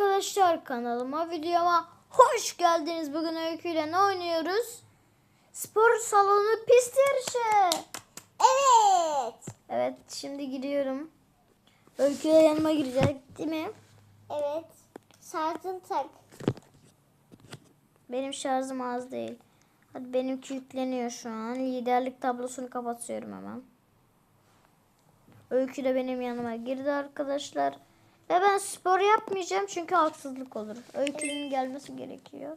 arkadaşlar kanalıma videoma hoş geldiniz. Bugün Öykü ile ne oynuyoruz? Spor salonu pist yarışı. Evet. Evet şimdi giriyorum. Öykü ile yanıma girecek değil mi? Evet. Şarjın tak. Benim şarjım az değil. Hadi benimki yükleniyor şu an. Liderlik tablosunu kapatıyorum hemen. Öykü de benim yanıma girdi arkadaşlar. Ve ben spor yapmayacağım çünkü haksızlık olur. Öykünün gelmesi gerekiyor.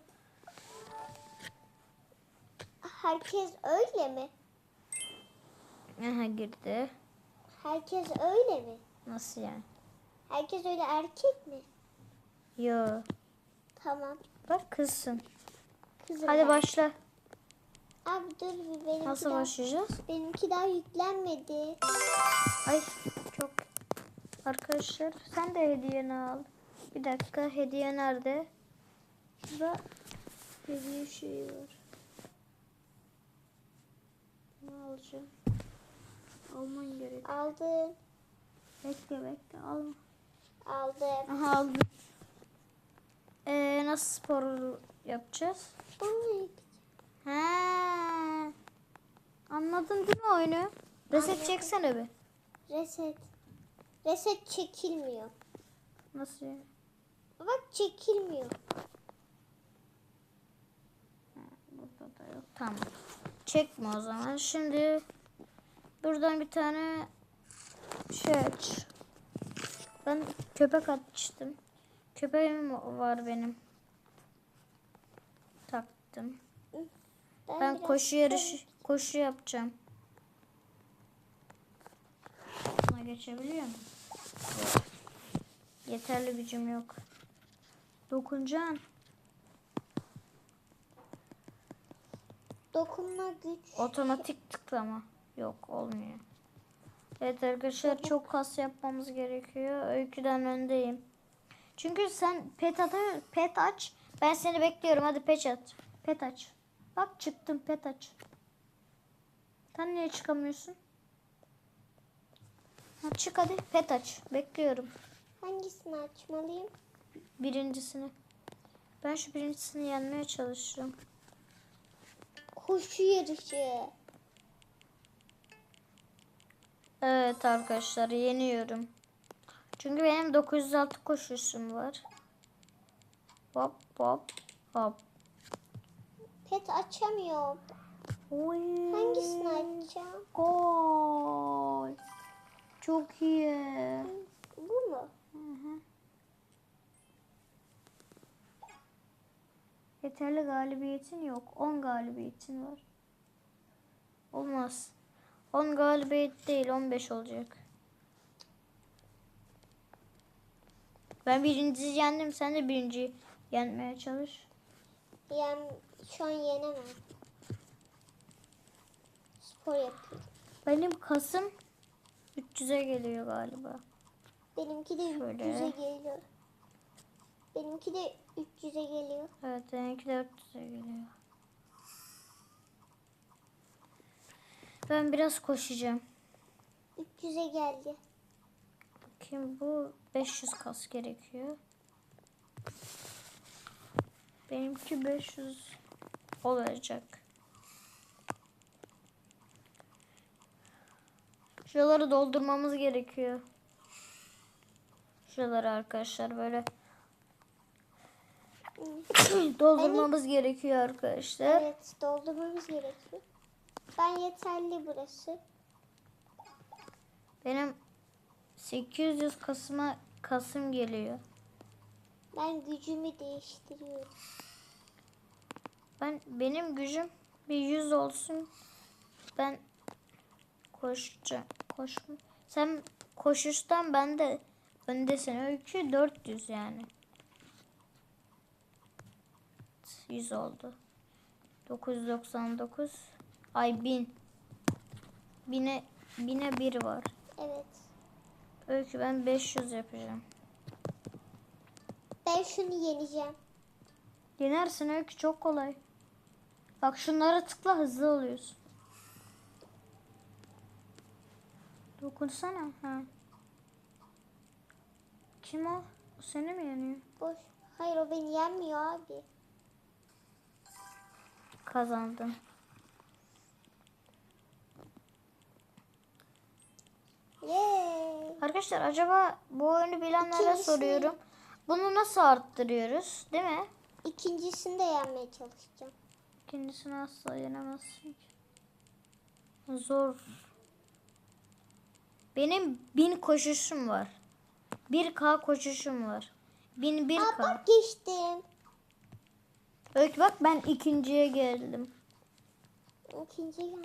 Herkes öyle mi? Aha girdi. Herkes öyle mi? Nasıl yani? Herkes öyle erkek mi? Yo. Tamam. Bak kızsın. Kızım Hadi ben. başla. Abi dur bir benimki Nasıl daha, başlayacağız? benimki daha yüklenmedi. Ay. Arkadaşlar sen de hediyeni al. Bir dakika hediye nerede? Burada hediye şeyi var. Ne alacağım? Alman gerek. Aldım. Bekle bekle alma. Aldım. Aha aldım. Ee, nasıl spor yapacağız? Oy. He. Anladın değil mi oyunu? Reset Anladım. çeksene bir. Reset. Reset çekilmiyor. Nasıl yani? Bak çekilmiyor. Burada da yok. Tamam. Çekme o zaman. Şimdi buradan bir tane şey aç. Ben köpek atmıştım. Köpeğim var benim. Taktım. Ben biraz koşu yarışı koşu yapacağım. Buna geçebiliyor? Yok. Yeterli gücüm yok. Dokunacaksın. Dokunma güç. Otomatik tıklama. Yok olmuyor. Evet arkadaşlar çok kas yapmamız gerekiyor. Öyküden öndeyim. Çünkü sen pet, at pet aç. Ben seni bekliyorum. Hadi pet aç. Pet aç. Bak çıktım pet aç. Sen niye çıkamıyorsun? Ha, çık hadi pet aç. Bekliyorum. Hangisini açmalıyım? Birincisini. Ben şu birincisini yenmeye çalışıyorum. Koşu yarışı. Evet arkadaşlar yeniyorum. Çünkü benim 906 koşuşum var. Hop hop hop. Pet açamıyorum. Oy. Hangisini açacağım? Gol. Çok iyi. Bu mu? Yeterli galibiyetin yok. 10 galibiyetin var. Olmaz. 10 galibiyet değil 15 olacak. Ben birinciyi yendim. Sen de birinciyi yenmeye çalış. Yani şu an yenemem. Spor yapıyorum. Benim Kasım 300'e geliyor galiba. Benimki de Şöyle. 300'e geliyor. Benimki de 300'e geliyor. Evet benimki de 400'e geliyor. Ben biraz koşacağım. 300'e geldi. Bakayım bu 500 kas gerekiyor. Benimki 500 olacak. Şuraları doldurmamız gerekiyor. Şuraları arkadaşlar böyle doldurmamız gerekiyor arkadaşlar. Evet doldurmamız gerekiyor. Ben yeterli burası. Benim 800 Kasım'a Kasım geliyor. Ben gücümü değiştiriyorum. Ben benim gücüm bir 100 olsun. Ben koşacağım. Koşma. Sen koşuştan ben de öndesin. Öykü 400 yani. 100 oldu. 999 ay 1000. Bine bine bir var. Evet. Öykü ben 500 yapacağım. Ben şunu yeneceğim. Yenersin Öykü çok kolay. Bak şunlara tıkla hızlı oluyorsun. Dokunsana. Ha. Kim o? seni mi yeniyor? Boş. Hayır o beni yenmiyor abi. Kazandım. Yay. Arkadaşlar acaba bu oyunu bilenlere İkincisi- soruyorum. Bunu nasıl arttırıyoruz? Değil mi? İkincisini de yenmeye çalışacağım. İkincisini asla yenemezsin ki. Zor. Benim bin koşuşum var. 1K koşuşum var. 1000 Aa 1K. bak geçtim. Öykü bak ben ikinciye geldim. İkinci yan.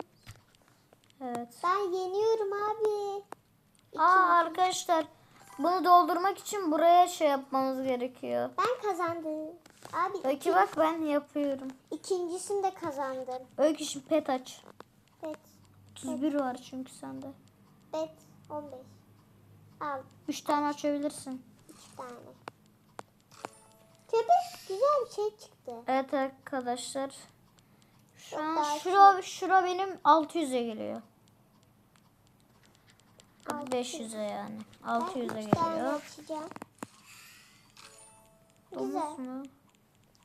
Evet. Ben yeniyorum abi. Aa arkadaşlar bunu doldurmak için buraya şey yapmamız gerekiyor. Ben kazandım. Abi Öykü iki- bak ben yapıyorum. ikincisini de kazandım. Öykü şimdi pet aç. Bet. 31 var çünkü sende. Bet 15. Al 3 tane açabilirsin. iki tane. Köpek güzel bir şey çıktı. Evet arkadaşlar. Şu Çok an şura, şura benim 600'e geliyor. Altı. 500'e yani. Ben 600'e üç tane geliyor. açacağım. Domuz Güzel. mu?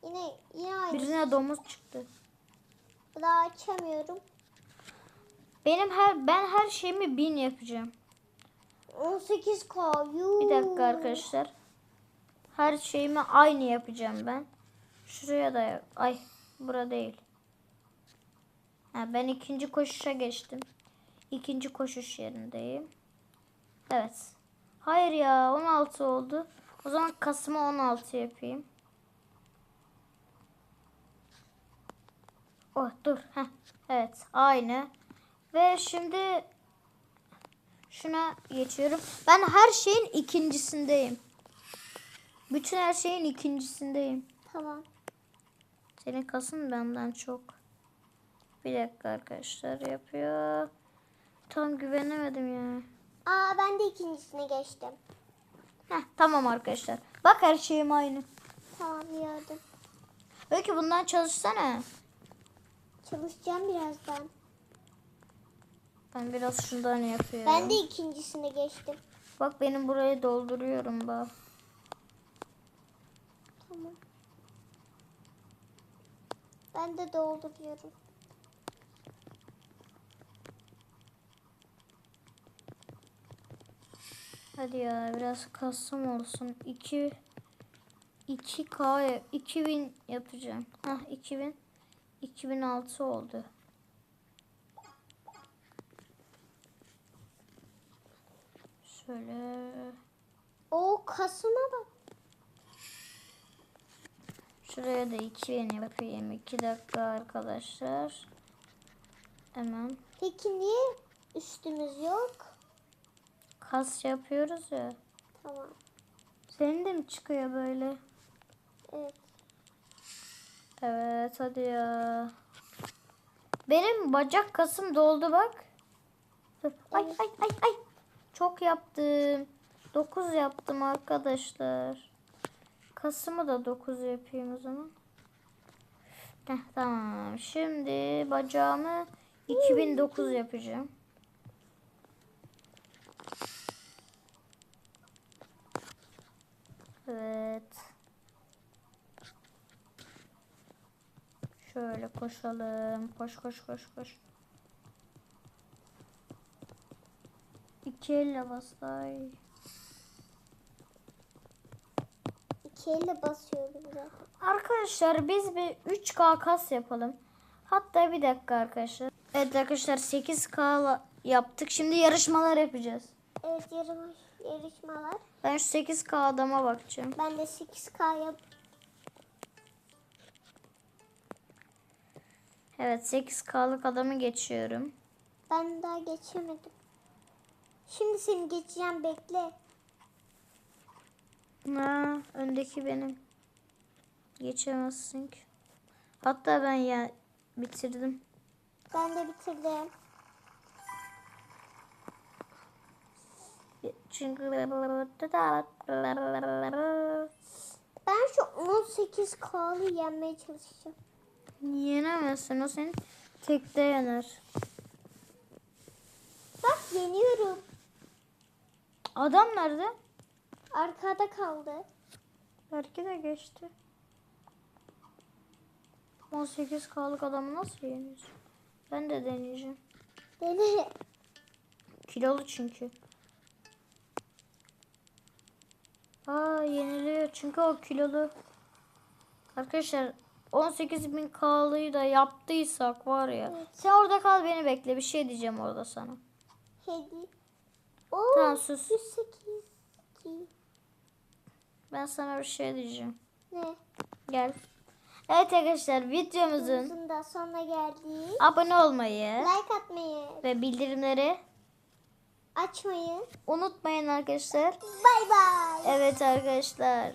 Yine yine aynı. Birine domuz çıktı. Daha açamıyorum. Benim her ben her şeyimi 1000 yapacağım. 18 K. Yuh. Bir dakika arkadaşlar. Her şeyimi aynı yapacağım ben. Şuraya da ay bura değil. Ha, ben ikinci koşuşa geçtim. İkinci koşuş yerindeyim. Evet. Hayır ya 16 oldu. O zaman Kasım'a 16 yapayım. Oh dur. Heh. Evet aynı. Ve şimdi şuna geçiyorum. Ben her şeyin ikincisindeyim. Bütün her şeyin ikincisindeyim. Tamam. Senin kasın benden çok. Bir dakika arkadaşlar yapıyor. Tam güvenemedim ya. Aa ben de ikincisine geçtim. Heh, tamam arkadaşlar. Bak her şeyim aynı. Tamam gördüm. Öykü bundan çalışsana. Çalışacağım birazdan. Ben biraz şundan yapıyorum. Ben de ikincisine geçtim. Bak benim burayı dolduruyorum bak. Tamam. Ben de dolduruyorum. Hadi ya biraz kasım olsun. 2 2K 2000 yapacağım. Hah 2000 2006 oldu. Şöyle O Kasım'a bak. şuraya da 2000 yapayım. 2 dakika arkadaşlar. Hemen Peki niye üstümüz yok? kas yapıyoruz ya. Tamam. Senin de mi çıkıyor böyle? Evet. Evet hadi ya. Benim bacak kasım doldu bak. Ay ay ay ay. Çok yaptım. 9 yaptım arkadaşlar. Kasımı da 9 yapayım o zaman. Heh, tamam. Şimdi bacağımı 2009 yapacağım. Evet. Şöyle koşalım. Koş koş koş koş. İki elle basay. İki elle basıyorum zaten. Arkadaşlar biz bir 3K kas yapalım. Hatta bir dakika arkadaşlar. Evet arkadaşlar 8K la- yaptık. Şimdi yarışmalar yapacağız. Evet yarış, yarışmalar. Ben şu 8K adama bakacağım. Ben de 8K yap. Evet 8K'lık adamı geçiyorum. Ben daha geçemedim. Şimdi seni geçeceğim bekle. Ha, öndeki benim. Geçemezsin ki. Hatta ben ya bitirdim. Ben de bitirdim. Çünkü Ben şu 18K'lı yenmeye çalışacağım. yenemezsin. O seni tekte yener. Bak yeniyorum. Adam nerede? Arkada kaldı. Belki de geçti. 18K'lık adamı nasıl yeniyorsun? Ben de deneyeceğim. Dene. Kilolu çünkü. Aa yeniliyor çünkü o kilolu. Arkadaşlar 18.000 K'lıyı da yaptıysak var ya. Sen orada kal beni bekle bir şey diyeceğim orada sana. Hedi. Oo, Tamam, sus. 108. Ki. Ben sana bir şey diyeceğim. Ne? Gel. Evet arkadaşlar videomuzun Uzun da sonuna geldik. abone olmayı Like atmayı, ve bildirimleri açmayı. unutmayın arkadaşlar. Bay bay. Evet arkadaşlar.